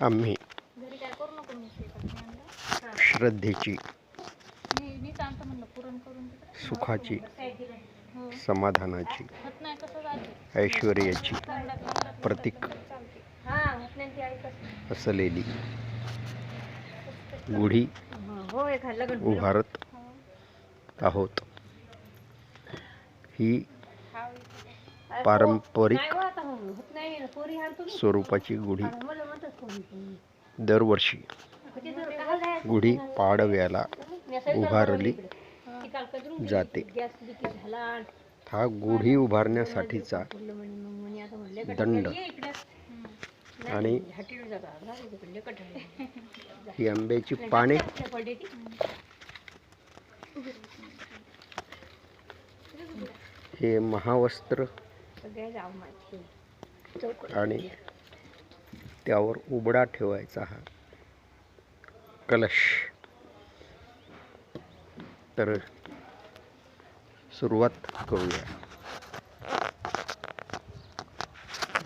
आम्ही श्रद्धेची सुखाची समाधानाची ऐश्वर्याची प्रतीक असलेली गुढी उभारत आहोत. ही पारंपरिक स्वरूपाची गुढी. दरवर्षी गुढी पाडव्याला उभारली जाते. हा गुढी उभारण्यासाठीचा दंड. आणि ही आंब्याची पाने. हे महावस्त्र आणि त्यावर उबडा ठेवायचा हा. कलश. तर सुरुवात करूया.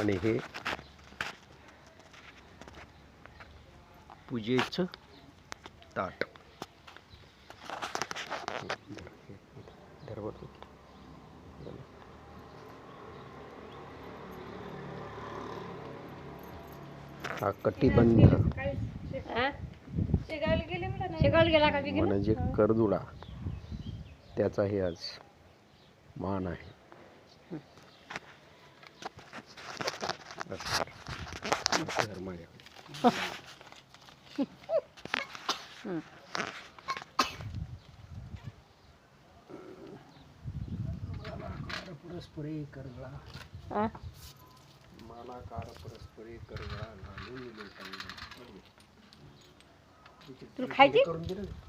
आणि हे पूजेचं ताट. धर बरं तू. हा कटिबंध. गेले का म्हणजे करदुडा त्याचाही आज मान आहे. परस्परे हा? मालाकार परस्परे करगळा घालून. तुला खायची? करून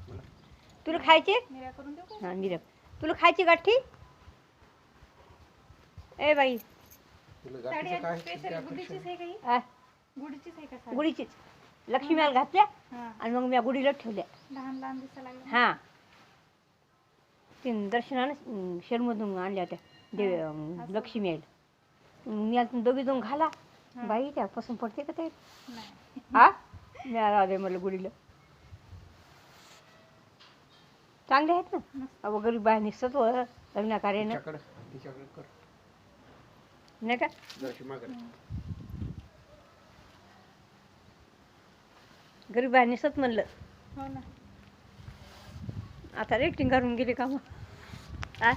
मला. तुला खायची? निऱ्या करून देऊ का? हा मिरप तुला खायची गाठी? ए बाई. तुला साडी गाठीचं काय स्पेशल त्या गुढीचीच आहे काही आ, गुढीचीच आहे का साडी? गुढीचीच. लक्ष्मीला घातल्या हा. आणि मग मी गुढीला ठेवल्या. लहान लहान दिसायला लागलं. हा. तीन दर्शनानं शेरमधून आणल्या होत्या देव अं, लक्ष्मी आईला. मी दोघी दोन घाला. बाई त्या पसंत पडते का ते? नाही. हा? मी दे मला गुढीला चांगले आहेत ना? अहो गरीब बाया निसत व लग्न कार्यानं. तिच्याकडं तिच्याकडे कर. नाही का. गरीब बाया निसत म्हणलं. हो ना. आता रेटिंग करून गेली का मग आ?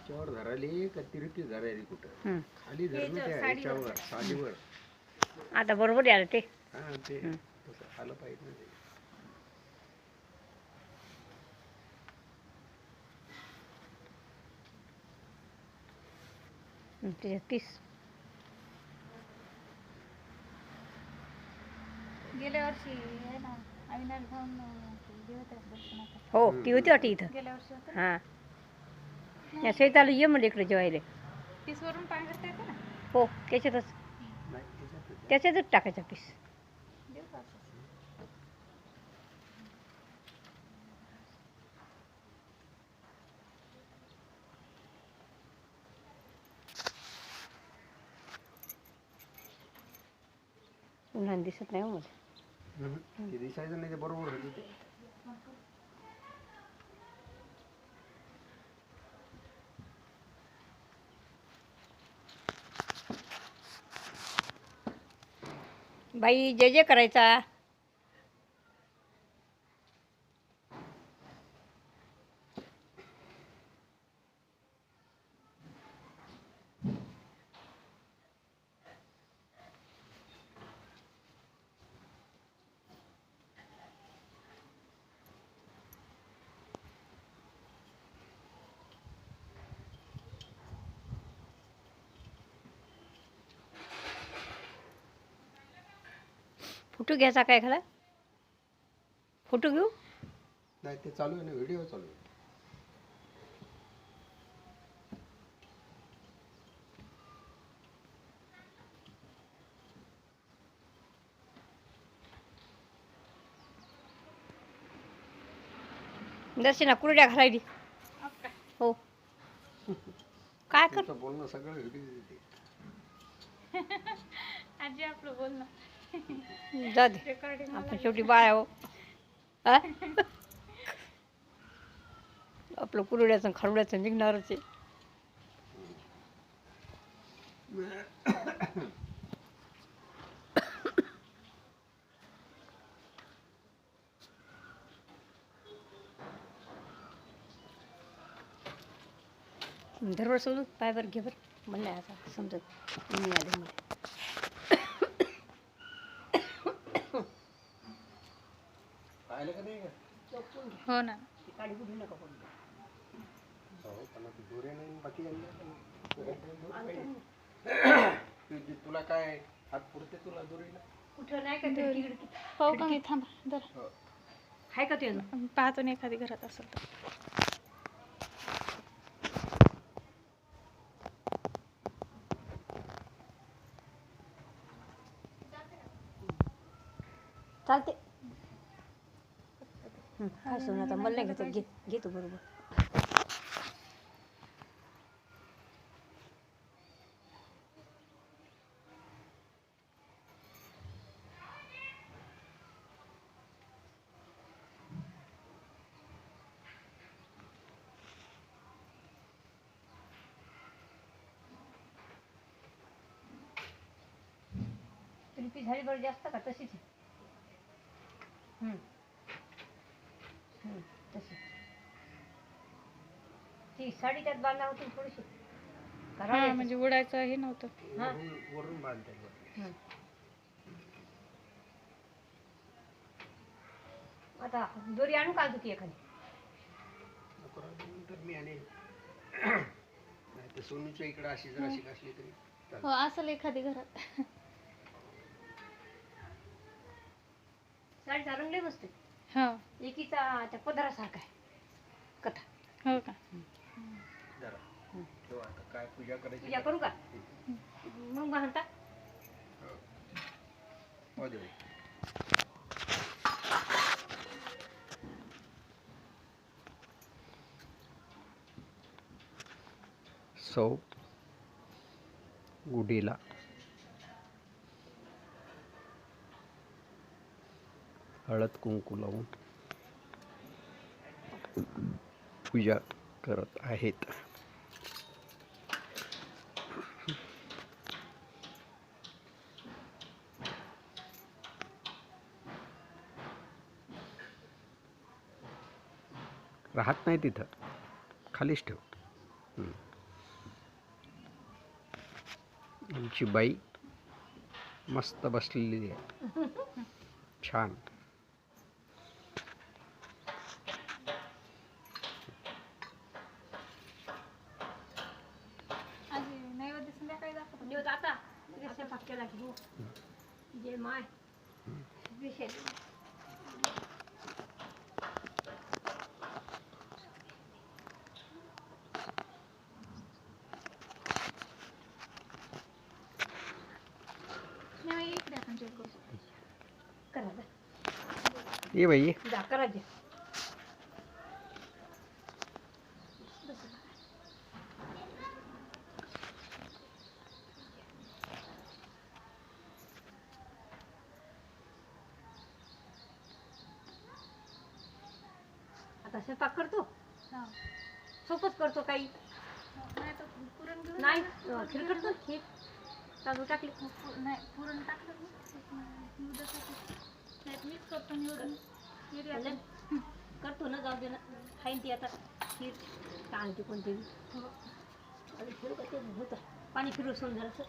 तिच्यावर धराली का तिरकी धरायली कुठं हं. खाली धरणं त्या साडीवर. ह्याच्यावर साडीवर आता बरोबर आहे आलं ते हा ते. तसं आलं पाहिजे ना ते. हं, त्याच्यात गेल्या वर्षी आहे ना अविनाश भाऊन हो ती होती वाटी इथं गेल्या वर्षी होतं हां या सैताला ये म्हणलं इकडे जेवायला. येते ना हो त्याच्यातच. त्याच्यातच टाकायचा पीस. देऊ का असं? उन्हाने दिसत नाही हो मला. ते दिसायचं नाही ते बरोबर होती ते. बाई जे जे करायचा. फोटो घ्यायचा काय एखादा? फोटो घेऊ? नाही ते चालू आहे ना व्हिडिओ चालू आहे. दर्शना कुरड्या घालायली. हो? हो काय कर? बोलणं सगळं व्हिडिओ आजी आपलं बोलणं. जा दे. आपण शेवटी बाया हो. हा? आपलं कुरड्याचं खरवड्याचं निघणारच आहे. धरवर सोडून पायवर घे बरं. म्हणलं आता समजत. मी आले म्हणजे पाहिलं का नाही हो ना. गाडी कुठे नका पडू हो पण आता दोरे नाही बाकी तुझी तुला काय हात पुरते तुला दोरीला? कुठं नाही का ते हो का? मी थांबा जरा. हो. आहे का ते? पाहतो ना एखादी घरात असेल तर. चालते हं, सोनं आता मला नाही घेत घे घेतो बरोबर. झाली बरं जास्त का? तशीच आहे. तशी ती साडी त्यात बांधा होती थोडीशी हा म्हणजे उडायचं हे नव्हतं हा. वरून वरून बांधते हं. आता दोरी आणू का तुझी एखादी तर मी आणि नाही तर सोनूच्या इकडे अशी जर अशी असली तरी चालेल. हो असेल एखादी घरात मस्त आहे. हो एकीचा त्या पदरासारखा आहे. कथा. हो का? जरा. ठेव आता काय पूजा करायची पूजा करू का? मग म्हणता हो सौ गुढीला. हळद कुंकू लावून. पूजा करत आहेत. राहत नाही तिथं. खालीच ठेव. आमची बाई मस्त बसलेली आहे. छान. तिथे स्वयंपाक केला की हो जे माय विषय नाही इकडे आपण जेवण करू करा जा. ये बाई ये. जा करा जे आता स्वयंपाक करतो? हा. सोपच करतो काही? नाही तर पुरण घेऊन नाही. अं, खीर करतो? खीर. तांदूळ टाकले? पु- नाही पुरण टाकलं ना निवडासाठी नाही मीच करतो निवडून. चालेल. करतो ना जाऊ दे ना. खाईन ती आता. खीर. सांगते कोणती हो. आणि फिरू का ते? होतं. पाणी फिरू सोन जरासं.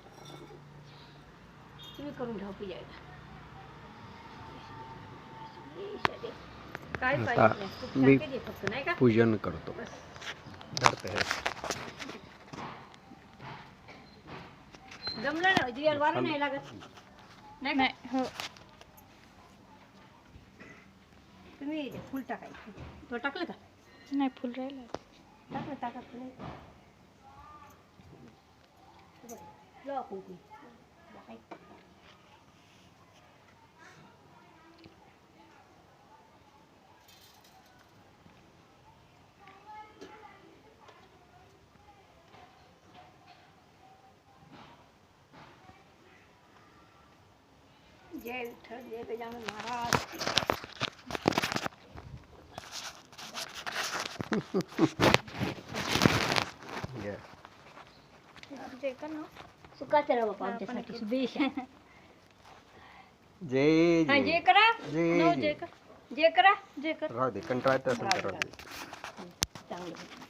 तुम्ही करून ठेवा पूजा एकदा. काय आता पाहिजे? नाही. खूप मी- छान केली फक्त नाही का? पूजन करतो. नाही लागत. नाही हो. तुम्ही फुल टाकायचं तो टाकलं का? नाही फुल राहिलं. टाकलं टाकत नाही. जय विठ्ठल जय गजानन महाराज। घ्या. जे कर ना। सुखाचं राहा हा, आमच्यासाठी शुभेच्छा जय हा जय करा। जय नऊ जय कर। जे करा जे कर। राहू दे दे चांगलं.